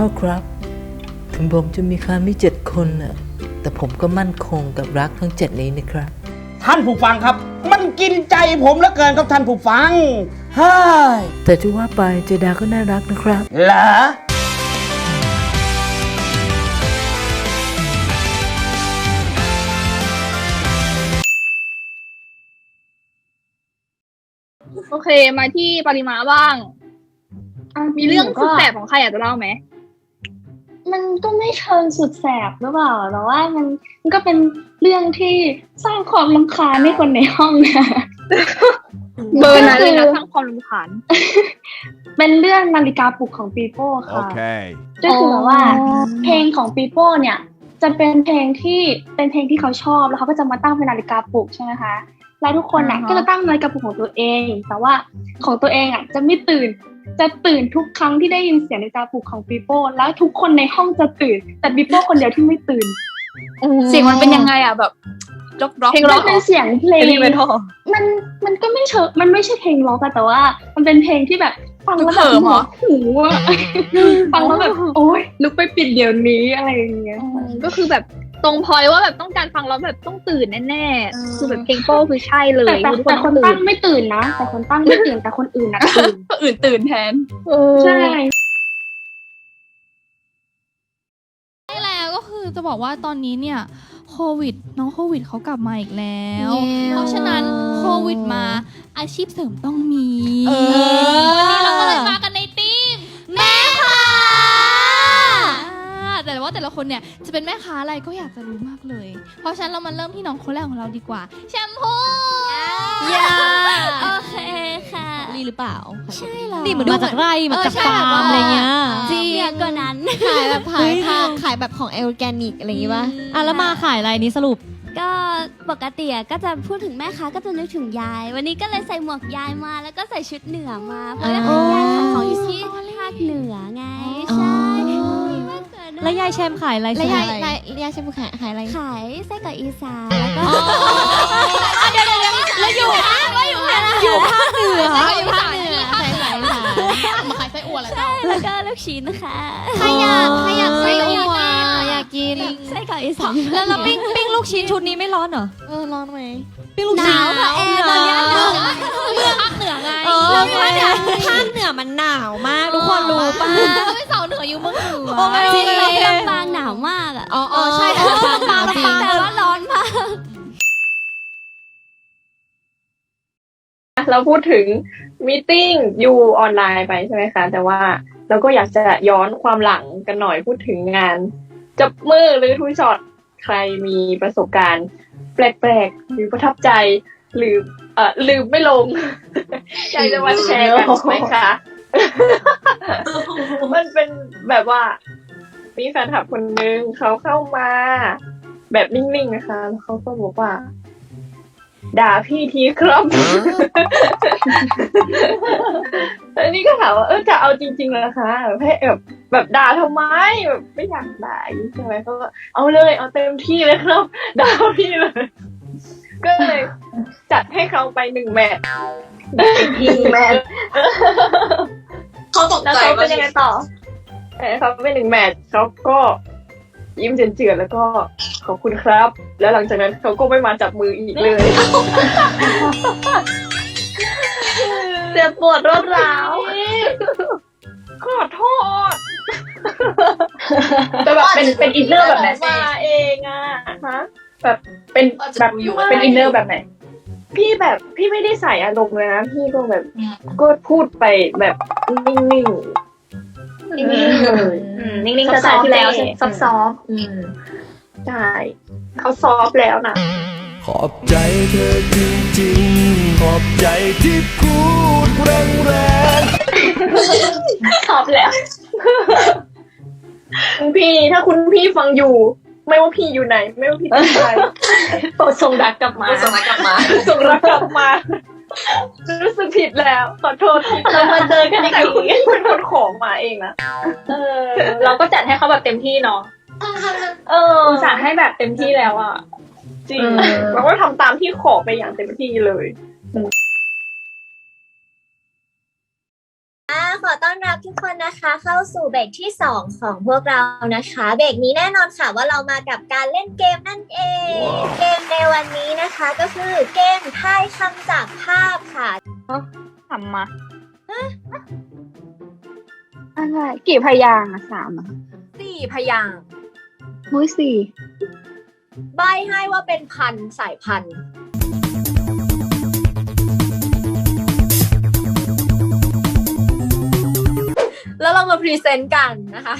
พ่อครับ ถึงผมจะมีค้ามีเจ็ดคนน่ะแต่ผมก็มั่นคงกับรักทั้งเจ็ดนี้นะครับ ท่านผู้ฟังครับ มันกินใจผมเหลือเกินครับท่านผู้ฟังเฮ้ยแต่จะว่าไปเจดาก็น่ารักนะครับ เหรอโอเคมาที่ปริมาบ้างมีเรื่องสุดแสบของใครอยากจะเล่าไหม มันก็ไม่เชิงสุดแสบหรือเปล่าแต่ว่ามันมันก็เป็นเรื่องที่สร้างความรำคาญให้คนในห้องนะเบอร์นั้นเลยนะก็คือสร้างความรำคาญเป็นเรื่องนาฬิกาปลุกของปีโป้ค่ะ Okay. ก็คือแบบว่าอ๋อเพลงของปีโป้เนี่ย จะเป็นเพลงที่เป็นเพลงที่เขาชอบแล้วเขาก็จะมาตั้งเป็นนาฬิกาปลุกใช่ไหมคะแล้วทุกคนน่ะอ่าฮะก็จะตั้งนาฬิกาปลุกของตัวเอง แต่ว่าของตัวเองอะจะไม่ตื่น จะตื่นทุกครั้งที่ได้ยินเสียงนาฬิกาปลุกของปีโป้ แล้วทุกคนในห้องจะตื่น แต่ปีโป้คนเดียวที่ไม่ตื่นเสียงมันเป็นยังไงอะแบบร็อกร็อกเพลงร็มัอนกเป็นเสียงเพลงเฮลิเมทัลมันมันก็ไม่เชิงมันไม่ใช่เพลงร็อกอะแต่ว่า มันเป็นเพลงที่แบบฟังแล้วแบบเขิมเหรอหูอะฟังแล้วแบบโอ๊ยลุกไปปิดเดี๋ยวนี้อะไรอย่างเงี้ยก็คือแบบ ตรงพอยว่าแบบต้องการฟังแล้วแบบต้องตื่นแน่ๆคือแบบเพลงโป้คือใช่เลยแต่แต่คือทุกแต่คคนนต้องตั้ตื่งนไม่ตื่นนะ แต่คนตั้งไม่ตื่นแต่คนอื่นนะตื่นก็อื่นตื่นแทน ใช่ ใช่แล้วก็คือจะบอกว่าตอนนี้เนี่ยโควิดน้องโควิดเขากลับมาอีกแล้วเพราะฉะนั้นโควิดมาอาชีพเสริมต้องมีเออ วันนี้เราก็เลยมากันในทีมแม่ค้าอ่าแต่ว่าแต่ ละคนเนี่ยจะเป็นแม่ค้าอะไรก็อยากจะรู้มากเลย เพราะฉะนั้นเรามาเริ่มที่น้องคนแรกของเราดีกว่า แชมพูอย่าโอเคค่ะลีหรือเปล่า ใช่แล้วนี่เหมือนมาจากไร่มาจากเออใช่ฟาร์มอะไรเงี้ยจริงเรียกก็นั้นขายแบบขายทางขายแบบของออร์แกนิกอะไรอย่างงี้ป่ะอะแล้วมาขายอะไรนี้สรุปก็ปกติอะก็จะพูดถึงแม่ค้าก็จะนึกถึงยาย วันนี้ก็เลยใส่หมวกยายมา แล้วก็ใส่ชุดเหนือมาเพราะอ๋อยายขายของอยู่ที่ภาคเหนือไงอ๋อใช่มีมะเขือด้ว แล้วยายแชมขายอะไรแล้วยายขอะไรยายแชมขายขายอะไรขายไส้กรอกอีสานแล้วก็เดี๋ยวเดี๋ยวแล้วอยู่แล้วอยู่อยู่ภาคเหนืออยู่ภาคเหนือขายขายขายมาขายไส้อั่วแล้วใช่แล้วก็ลูกชิ้นค่ะใครอยากใครอยากไส้อั่วอยากกินไส้กรอกอีสานแล้วเราปิ้งปิ้งลูกชิ้นชุดนี้ไม่ร้อนเหรอ เออร้อนไหมปิ้งลูกชิ้นหนาวค่ะแอร์ตอนเนี้ยหนาวเมืองภาคเหนือไงเออภาคเหนือภาคเหนือมันหนาวมากทุกคนรู้ป่ะก็ไม่เสาเหนืออยู่เมืองเหนือโอ้ยจริงๆลำปางหนาวมากอะอ๋ออ๋อใช่ลำปางหนาวจริงแต่ว่าร้อนมากเราพูดถึงมีติ้งอยู่ออนไลน์ไปใช่ไหมคะ แต่ว่าเราก็อยากจะย้อนความหลังกันหน่อยพูดถึงงาน จับมือหรือทุยช็อตใครมีประสบการณ์ แปลกๆ หรือประทับใจ หรือเอ่อลืมไม่ลง อยากจะมาแชร์กันไหมคะ มันเป็นแบบว่า มีแฟนคลับคนนึงเขาเข้ามา แบบนิ่งๆนะคะแล้วเขาก็บอกว่า ด่าพี่ทีครับอันนี้ก็ถามว่าเออจะเอาจริงๆเลยนะคะแบบให้แบบแบบด่าทำไมแบบไม่อยากด่าอย่างนี้ใช่ไหมเขาก็เอาเลยเอาเต็มที่เลยครับ ด่าพี่เลย ก็เลยจัดให้เขาไปหนึ่งแมตช์หนึ่งแมตช์เขาตกแล้วใจเขาว่าเป็นยังไงต่อเออเขาเป็นหนึ่งแมตช์เขาก็ ยิ้มเจือนๆแล้วก็ขอบคุณครับ แล้วหลังจากนั้นเขาก็ไม่มาจับมืออีกเลย เจ็บปวดรวดร้าวขอโทษแต่แบบเป็นเป็นอินเนอร์แบบไหนมาเองอะฮะแบบเป็นแบบเป็นอินเนอร์แบบไหนพี่แบบพี่ไม่ได้ใส่อารมณ์เลยนะ พี่ก็แบบก็พูดไปแบบนิ่งๆ นิ่งๆเลยนิ่งๆจะจ่ายที่แล้วซอฟซอฟใช่เขาซอฟต์แล้วนะขอบใจเธอจริงๆ ขอบใจที่พูดแรงๆซอฟต์แล้วคุณพี่ถ้าคุณพี่ฟังอยู่ ไม่ว่าพี่อยู่ไหน ไม่ว่าพี่เป็นใครโปรดส่งรักกลับมาส่งมากลับมาส่งรักกลับมา รู้สึกผิดแล้วขอโทษที่เรามาเจอกันอีกทีเป็นคนของมาเองนะเออ เราก็จัดให้เขาแบบเต็มที่เนาะเออจัดให้แบบเต็มที่แล้วอะจริงเราก็ทำตามที่ขอไปอย่างเต็มที่เลย ขอต้อนรับทุกคนนะคะเข้าสู่เบรกที่ 2 ของพวกเรานะคะ เบรกนี้แน่นอนค่ะว่าเรามากับการเล่นเกมนั่นเอง เกมในวันนี้นะคะก็คือเกมทายคำจากภาพค่ะทำมาอะไรกี่พยางค์อะสามอะสี่พยางค์มุ้ยสี่ใบให้ว่าเป็นพันธุ์สายพันธุ์ แล้วเรามาพรีเซนต์กันนะคะ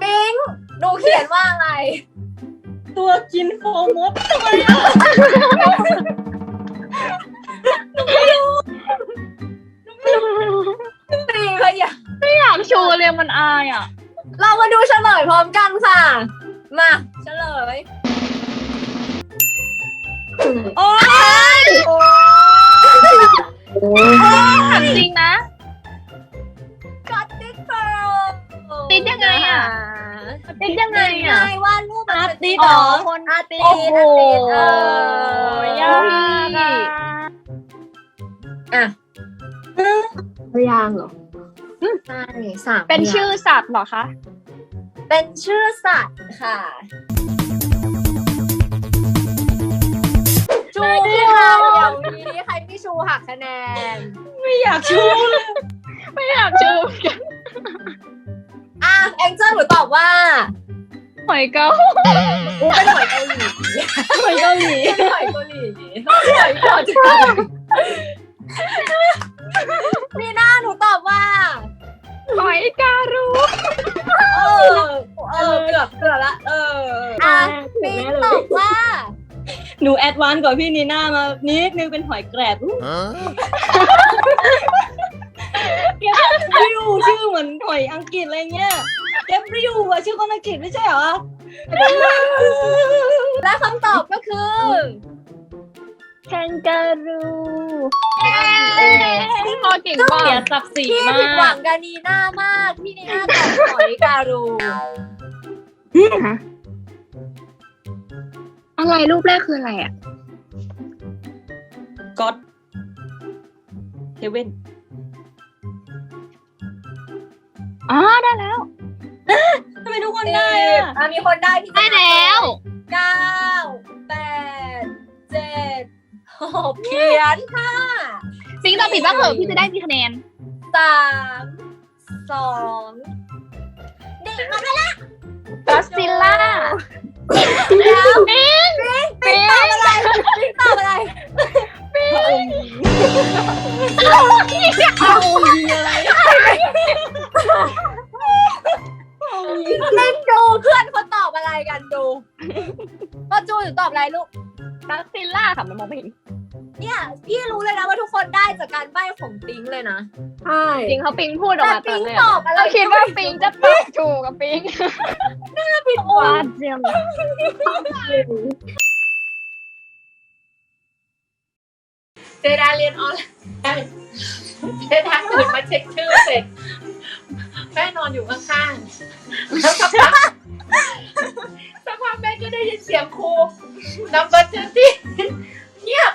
ปิงหนูเขียนว่าอะไร ตัวกินโฟมดสี่พยางค์ไม่อยากชูเลยมันอายอะ เรามาดูเฉลยพร้อมกันค่ะ มาเฉลยโอ้ยถามจริงนะ ติดยังไงอะติดยังไงอะ ง่ายว่ารูปมันอาเป็นติดเหรอคนอาติดโอ้โหอาติดเออยากอะอะพยางเหรอใช่สามเป็นพยางค์ชื่อสัตว์เหรอคะ เป็นชื่อสัตว์ค่ะชูค่ะเดี๋ยวนี้ใครไม่ชูหักคะแนน ไม่อยากชูเลย ไม่อยากชูอะ แองเจิลหนูตอบว่าหอยเกาอูเป็นหอยเกาหลีหอยเกาหลีเป็นหอยเกาหลีหอยเกาหลีนี่หน้าหนูตอบว่าหอยการูเออเออเกือบเกือบละเอออะปิงตอบว่า หนูแอดวานซ์กว่าพี่นีน่ามานิดนึงเป็นหอยแกรบอุ๊ยเก็บ ริวชื่อเหมือนหอยอังกฤษอะไรเงี้ยเก็บริวอะชื่อคนอังกฤษไม่ใช่เหรอ และคำตอบก็คือ แคนการูพี่พอเก่งมาเสียกศักดิ์ศรีพี่มาผิดหวัก งกับนีน่ามากพี่นีน่าตอบหอยการูอะไรรูปแรกคืออะไรอะ ก็อดเฮเว่น อ๋อได้แล้วทำไมทุกคนได้อะอะมีคนได้พี่ได้แล้วเก้าแปดเจ็ดหกเขียนค่ะปิงตอบผิดบ้างเหรอพี่จะได้มีคะแนน สามสองดิ่งมาไปละก็ซิล่าแล้วปิงปิงตอบอะไรปิงตอบอะไร เอายิงอะไรเล่นดูเพื่อนเขาตอบอะไรกันดูป้าจูหนูตอบอะไรลูก ดักซิล่าค่ะมันมองไม่เห็น เนี่ยพี่รู้เลยนะว่าทุกคนได้จากการใบ้ของปิงเลยนะ ใช่จริงเขาปิงพูดออกแต่มาตปิอนแรกตอบอะไรเราคิดว่าปิงจะตอบถูกกับปิงผิดหวังเจียม เจดาเรียนออนไลน์เจดาตื่นมาเช็คชื่อเสร็จแม่นอนอยู่ข้างๆแล้วสักพักสักพักแม่ก็ได้ยินเสียงครูนับเบอร์เจอที่เงียบ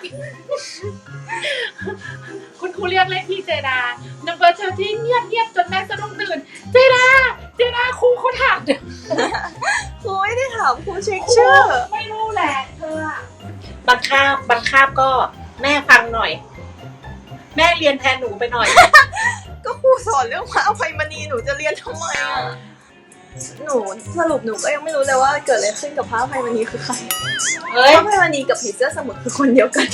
คุณครูเรียกเลขที่เจดานับเบอร์เจอที่เงียบเงียบจนแม่สะดุ้งตื่น เจดา เจดาครูเขาถามครูไม่ได้ถามครูเช็คชื่อ ไม่รู้แหละเธออะบางคาบบางคาบก็ แม่ฟังหน่อย แม่เรียนแทนหนูไปหน่อย ก็ครูสอนเรื่องพระอภัยมณีหนูจะเรียนทำไมอะหนูสรุปหนูก็ยังไม่รู้เลยว่าเกิดอะไรขึ้นกับพระอภัยมณีคือใครเฮ้ยพระอภัยมณีกับผีเสื้อสมุทรคือคนเดียวกัน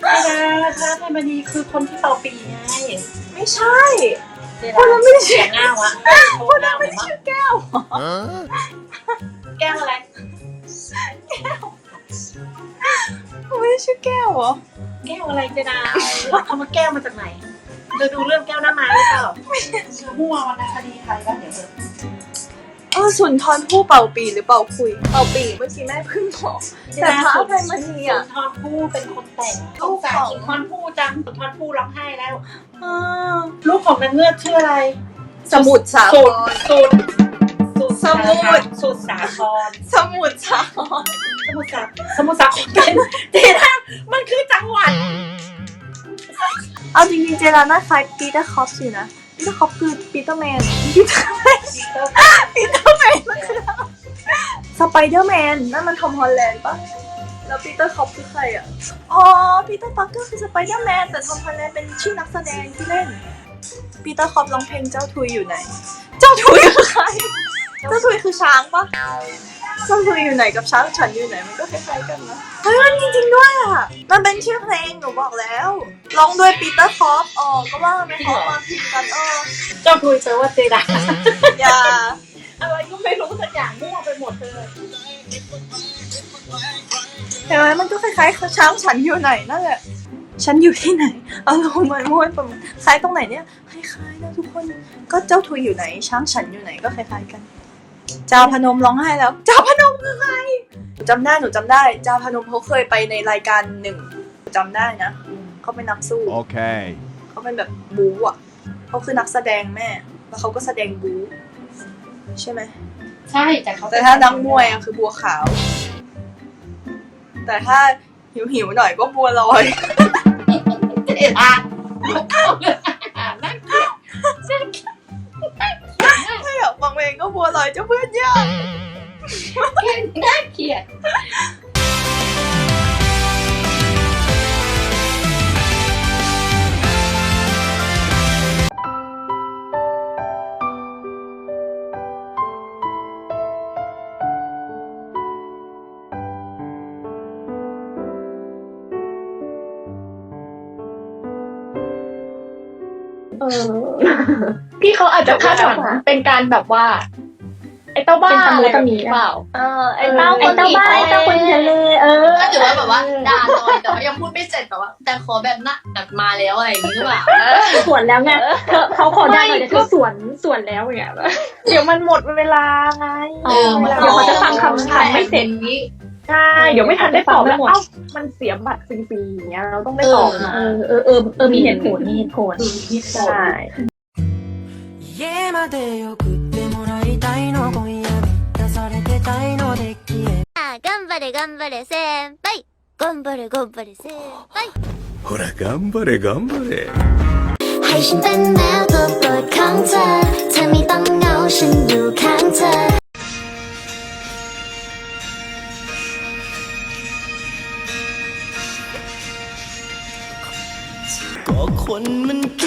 ไม่ได้พระอภัยมณีคือคนที่เป่าปีไงไม่ใช่ คนนั้นไม่เสียงง่าวอะคนนั้นไม่ได้ชื่อแก้วแก้วอะไร ชื่อแก้วเหรอ แก้วอะไรเจดาคำว่าแก้วมาจากไหนเธอดูเรื่องแก้วหน้าไม้หรือเปล่าเธอมั่ววรรณคดีไทยบ้างเดี๋ยวเธอเออสุนทรผู้เป่าปีหรือเป่าคุย เป่าปีเมื่อกี้แม่เพิ่งบอกแต่พระอภัยมณีสุอะนทรภู่เป็นคนแต่งสงสารสุนทรภู่จังสุนทรภู่ร้องไห้แล้วอ่าลูกของนางเงือกชื่ออะไร สมุทรสาคสุดรสุด สุดสมุทรสุดสาครสมุทรสาครสมุทรสาสมุทรสาครเป็นเจดามันคือจังหวัดเอาจริงๆเจราน่าคล้ายปีเตอร์คอปอยู่นะปีเตอร์คอปคือปีเตอร์แมนปีเตอร์แมนปีเตอร์แมนมันคือสไปเดอร์แมนนั่นมันทอมฮอลแลนด์ปะแล้วปีเตอร์คอปคือใครอะ อ๋อ ปีเตอร์ปาร์เกอร์คือสไปเดอร์แมนแต่ทอมฮอลแลนด์เป็นชื่อนักแสดงที่เล่น ปีเตอร์คอปร้องเพลงเจ้าทุยอยู่ไหน เจ้าทุยคือใคร เจ้าทุยคือช้างปะเจ้าทุยอยู่ไหนกับช้างฉันอยู่ไหนมันก็คล้ายๆกันนะเฮ้ยมันจริงๆด้วยอะมันเป็นชื่อเพลงหนูบอกแล้วร้องด้วยปีเตอร์คอปอ๋อก็ว่าไม่คอปมาพิมพ์กันเออเจ้าทุยแปลว่าเจดาอย่าอะไรก็ไม่รู้สักอย่างมั่วไปหมดเลยเห็นไหมมันก็คล้ายๆช้างฉันอยู่ไหนนั่นแหละฉันอยู่ที่ไหนอารมณ์มันม้วนประมาณคล้ายตรงไหนเนี่ย คล้ายๆนะทุกคน ก็เจ้าทุยอยู่ไหน ช้างฉันอยู่ไหนก็คล้ายๆกัน จาพนมร้องไห้แล้วจาพนมคือใครหนูจำได้หนูจำได้จาพนมเขาเคยไปในรายการหนึ่งหนูจำได้นะเขาเป็นนักสู้ Okay. เขาเป็นแบบบู๊อะเขาคือนักแสดงแม่ แล้วเขาก็แสดงบู๊ใช่ไหมใช่แต่เขาแต่ถ้านักมวยอะคือบัวขาว แต่ถ้าหิวหิวๆหน่อยก็บัวลอยเจดานั่ ยด เออ พี่เขาอาจจะคาดหวังเป็นการแบบว่าไอ้เต้าบ้าเป็นตะมุอะไรตะแบบมินี้เปล่า เออไอ้เต้าไอ้คนเต้าบ้าไอ้เต้าคนทะเลเออก็ถือว่าแบบว่าด่าหน่อยแต่ว่ายังพูดไม่เสร็จแต่ว่า แต่ขอแบบน่ะแบบมาแล้วอะไรอย่างนี้หรือเปล่าสวนแล้วไงเธอเขาขอได้หน่อยเดี๋ยวเธอสวนสวนแล้วอย่างเงี้ยเดี๋ยวมันหมดเวลาไงเออเวลาเดี๋ยวเขาจะฟังคำถามไม่เสร็จนี้ใช่เดี๋ยวไม่ทันได้ตอบแล้วฟังไม่หมดเอ้ามันเสียบัตรฟรีๆอย่างเงี้ยเราต้องได้ตอบนะเออเออเออเออมีเหตุผลมีเหตุผลใช่ 頑張れ頑張れ先輩頑張れ頑張れ先輩 ほら頑張れ頑張れ ให้ฉันเป็นแมวตัวโปรดของเธอ เธอไม่ต้องเหงาฉันอยู่ข้างเธอ ก็คนมันขี้หึ